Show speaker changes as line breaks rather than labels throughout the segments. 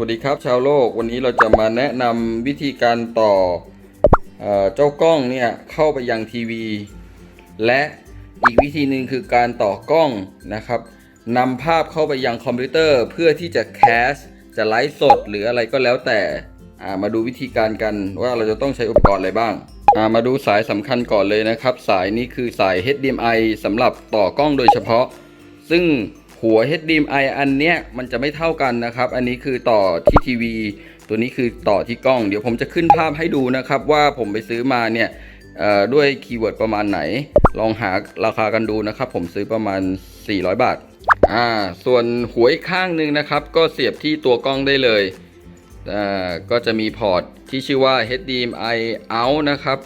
วัสดีครับชาวโลกวันนี้เราจะมาแนะนำวิธีการต่อเอเจ้ากล้องเนี่ยเข้าไปยังทีวี และอีกวิธีหนึ่งคือการต่อกล้องนะครับนำภาพเข้าไปยังคอมพิวเตอร์ เพื่อที่จะแคสจะไลฟ์สดหรืออะไรก็แล้วแต่มาดูวิธีการกันว่าเราจะต้องใช้อุปกรณ์อะไรบ้างามาดูสายสำคัญก่อนเลยนะครับ สายนี้คือสาย HDMI สำหรับต่อกล้องโดยเฉพาะ ซึ่ง หัว HDMI อันเนี้ยมันจะไม่เท่ากันนะครับ อันนี้คือต่อที่ทีวี ตัวนี้คือต่อที่กล้อง เดี๋ยวผมจะขึ้นภาพให้ดูนะครับ ว่าผมไปซื้อมาเนี่ยด้วยคีย์เวิร์ดประมาณไหน ลองหาราคากันดูนะครับ ผมซื้อประมาณ 400 บาทอ่าส่วนหัวอีกข้างหนึ่งนะครับ ก็เสียบที่ตัวกล้องได้เลยอ่าก็จะมีพอร์ตที่ชื่อว่า HDMI out นะครับ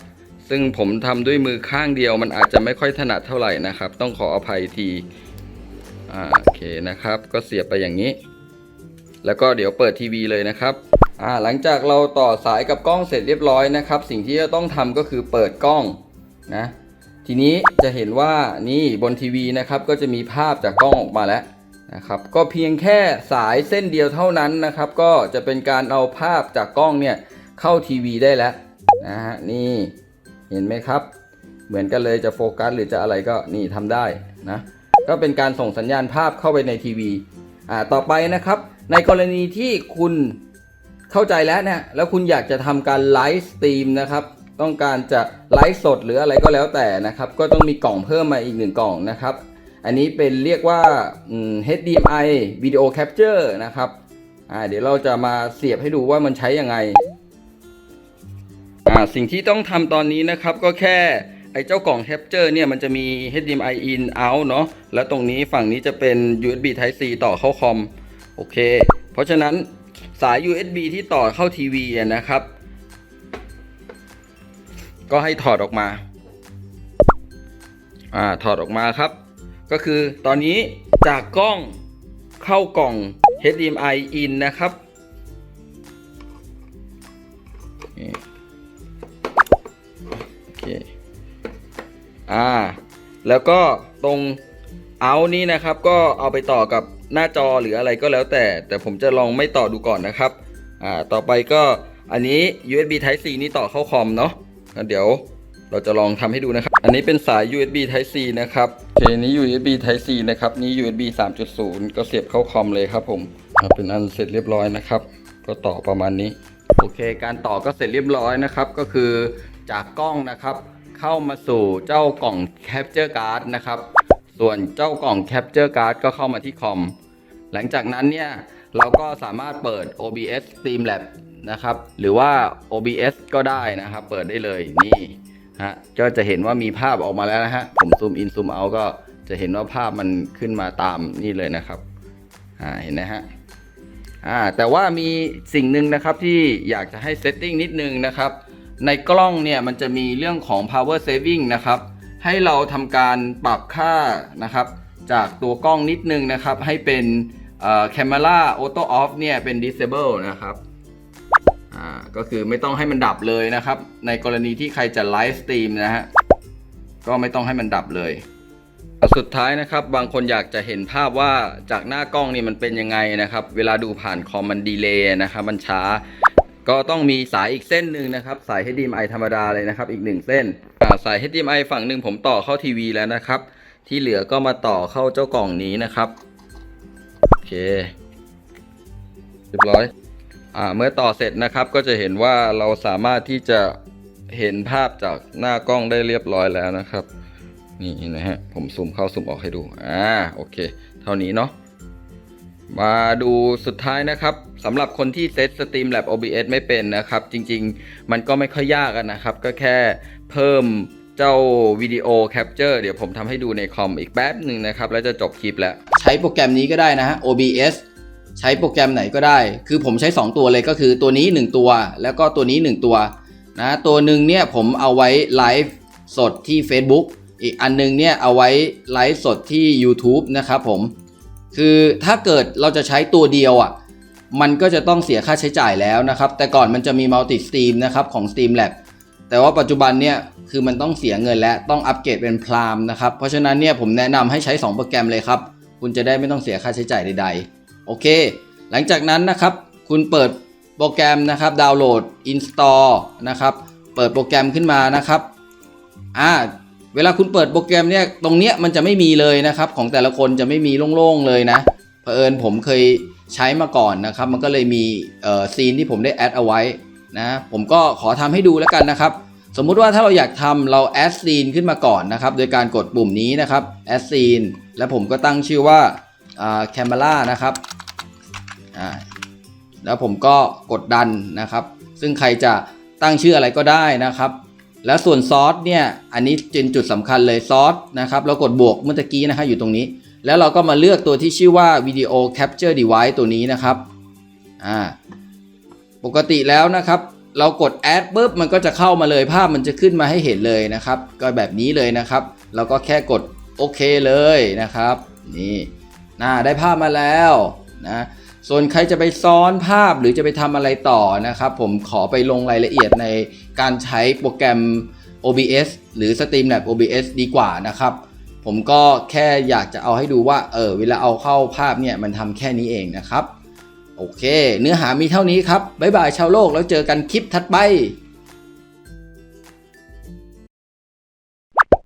ซึ่งผมทำด้วยมือข้างเดียวมันอาจจะไม่ค่อยถนัดเท่าไหร่นะครับ ต้องขออภัยที อ่าโอเคนะครับ ก็เสียบไปอย่างนี้ แล้วก็เดี๋ยวเปิดทีวีเลยนะครับอ่าหลังจากเราต่อสายกับกล้องเสร็จเรียบร้อยนะครับ สิ่งที่จะต้องทำก็คือเปิดกล้องนะทีนี้จะเห็นว่านี่บนทีวีนะครับก็จะมีภาพจากกล้องออกมาแล้วนะครับก็เพียงแค่สายเส้นเดียวเท่านั้นนะครับ ก็จะเป็นการเอาภาพจากกล้องเนี่ยเข้าทีวีได้แล้วนะฮะนี่เห็นไหมครับ เหมือนกันเลยจะโฟกัสหรือจะอะไรก็นี่ทำได้นะ ก็เป็นการส่งสัญญาณภาพเข้าไปในทีวีอ่าต่อไปนะครับ ในกรณีที่คุณเข้าใจแล้วเนี่ยแล้วคุณอยากจะทำการไลฟ์สตรีมนะครับ ต้องการจะไลฟ์สดหรืออะไรก็แล้วแต่นะครับ ก็ต้องมีกล่องเพิ่มมาอีกหนึ่งกล่องนะครับ อันนี้เป็นเรียกว่า HDMI Video Capture นะครับอ่าเดี๋ยวเราจะมาเสียบให้ดูว่ามันใช้ยังไงอ่าสิ่งที่ต้องทำตอนนี้นะครับก็แค่ ไอ้เจ้ากล่อง Capture เนี่ยมันจะมี HDMI in out เนาะแล้วตรงนี้ฝั่งนี้จะเป็น USB Type C ต่อเข้าคอมโอเค เพราะฉะนั้นสาย USB ที่ต่อเข้าทีวีนะครับ ก็ให้ถอดออกมาอ่าถอดออกมาครับ ก็คือตอนนี้จากกล้องเข้ากล่อง HDMI in นะครับ อ่าแล้วก็ตรงเอานี้นะครับ ก็เอาไปต่อกับหน้าจอหรืออะไรก็แล้วแต่ แต่ผมจะลองไม่ต่อดูก่อนนะครับอ่าต่อไปก็อันนี้ USB Type C นี่ต่อเข้าคอมเนาะเดี๋ยวเราจะลองทำให้ดูนะครับ อันนี้เป็นสาย USB Type C นะครับโอเคนี้ USB Type C นะครับ นี้ USB 3.0 ก็เสียบเข้าคอมเลยครับผมอ่าเป็นอันเสร็จเรียบร้อยนะครับ ก็ต่อประมาณนี้ โอเค การต่อก็เสร็จเรียบร้อยนะครับ ก็คือจากกล้องนะครับ เข้ามาสู่เจ้ากล่อง Capture Card นะครับ ส่วนเจ้ากล่อง Capture Card ก็เข้ามาที่คอม หลังจากนั้นเนี่ยเราก็สามารถเปิด OBS Streamlab นะครับ หรือว่า OBS ก็ได้นะครับ เปิดได้เลยนี่ฮะก็จะเห็นว่ามีภาพออกมาแล้วนะฮะ ผมซูมอินซูมเอาก็จะเห็นว่าภาพมันขึ้นมาตามนี่เลยนะครับอ่าเห็นนะฮะอ่าแต่ว่ามีสิ่งหนึ่งนะครับที่อยากจะให้เซตติ้งนิดนึงนะครับ ในกล้องเนี่ยมันจะมีเรื่องของ power saving นะครับ ให้เราทำการปรับค่านะครับ จากตัวกล้องนิดนึงนะครับ ให้เป็น camera auto off เนี่ยเป็น disable นะครับก็คือไม่ต้องให้มันดับเลยนะครับ ในกรณีที่ใครจะไลฟ์สตรีมนะฮะก็ไม่ต้องให้มันดับเลย สุดท้ายนะครับ บางคนอยากจะเห็นภาพว่าจากหน้ากล้องนี่มันเป็นยังไงนะครับ เวลาดูผ่านคอมมันดีเลย์นะครับ มันช้า ก็ต้องมีสายอีกเส้นหนึ่งนะครับ สาย HDMI ธรรมดาเลยนะครับ อีกหนึ่งเส้นสาย HDMI ฝั่งหนึ่งผมต่อเข้าทีวีแล้วนะครับ ที่เหลือก็มาต่อเข้าเจ้ากล่องนี้นะครับ โอเค เรียบร้อยอ่าเมื่อต่อเสร็จนะครับ ก็จะเห็นว่าเราสามารถที่จะเห็นภาพจากหน้ากล้องได้เรียบร้อยแล้วนะครับ นี่นะฮะ ผมซูมเข้าซูมออกให้ดู อ่า โอเค เท่านี้เนาะ มาดูสุดท้ายนะครับ สำหรับคนที่เซต Streamlab OBS ไม่เป็นนะครับ จริงๆ มันก็ไม่ค่อยยากนะครับ ก็แค่เพิ่มเจ้าวิดีโอแคปเจอร์เดี๋ยวผมทำให้ดูในคอมอีกแป๊บหนึ่งนะครับ แล้วจะจบคลิปแล้ว
ใช้โปรแกรมนี้ก็ได้นะฮะ OBS ใช้โปรแกรมไหนก็ได้ คือผมใช้ 2 ตัวเลยก็คือตัวนี้ 1 ตัว แล้วก็ตัวนี้ 1 ตัวนะตัวหนึ่งเนี่ยผมเอาไว้ไลฟ์สดที่ Facebook อีกอันนึงเนี่ยเอาไว้ไลฟ์สดที่ YouTube นะครับผม คือถ้าเกิดเราจะใช้ตัวเดียวอะ มันก็จะต้องเสียค่าใช้จ่ายแล้วนะครับ แต่ก่อนมันจะมี Multi Stream นะครับของ Steam Lab แต่ว่าปัจจุบันเนี่ยคือมันต้องเสียเงินและต้องอัปเกรดเป็นพรามนะครับ เพราะฉะนั้นเนี่ยผมแนะนำให้ใช้ 2 โปรแกรมเลยครับ คุณจะได้ไม่ต้องเสียค่าใช้จ่ายใดๆ โอเค หลังจากนั้นนะครับ คุณเปิดโปรแกรมนะครับดาวน์โหลด install นะครับ เปิดโปรแกรมขึ้นมานะครับอ่าเวลาคุณเปิดโปรแกรมเนี่ยตรงเนี้ยมันจะไม่มีเลยนะครับ ของแต่ละคนจะไม่มีโล่งๆเลยนะ เผอิญผมเคยใช้มาก่อนนะครับ มันก็เลยมีเอ่อซีนที่ผมได้แอดเอาไว้นะผมก็ขอทำให้ดูแล้วกันนะครับสมมุติว่าถ้าเราอยากทำเราแอดซีนขึ้นมาก่อนนะครับ โดยการกดปุ่มนี้นะครับแอดซีนแล้วผมก็ตั้งชื่อว่าแคมเมรานะครับอ่าแล้วผมก็กดดันนะครับ ซึ่งใครจะตั้งชื่ออะไรก็ได้นะครับ แล้วส่วนซอสเนี่ยอันนี้เป็นจุดสำคัญเลยซอสนะครับ เรากดบวกเมื่อกี้นะครับอยู่ตรงนี้ แล้วเราก็มาเลือกตัวที่ชื่อว่า Video Capture Device ตัวนี้นะครับอ่าปกติแล้วนะครับ เรากดแอดปุ๊บมันก็จะเข้ามาเลยภาพมันจะขึ้นมาให้เห็นเลยนะครับ ก็แบบนี้เลยนะครับ เราก็แค่กดโอเคเลยนะครับ นี่น่าได้ภาพมาแล้วนะส่วนใครจะไปซ้อนภาพหรือจะไปทำอะไรต่อนะครับ ผมขอไปลงรายละเอียดในการใช้โปรแกรม OBS หรือ Streamlabs OBS ดีกว่านะครับ ผมก็แค่อยากจะเอาให้ดูว่า เออเวลาเอาเข้าภาพเนี่ยมันทำแค่นี้เองนะครับ โอเค เนื้อหามีเท่านี้ครับ บ๊ายบายชาวโลกแล้วเจอกันคลิปถัดไป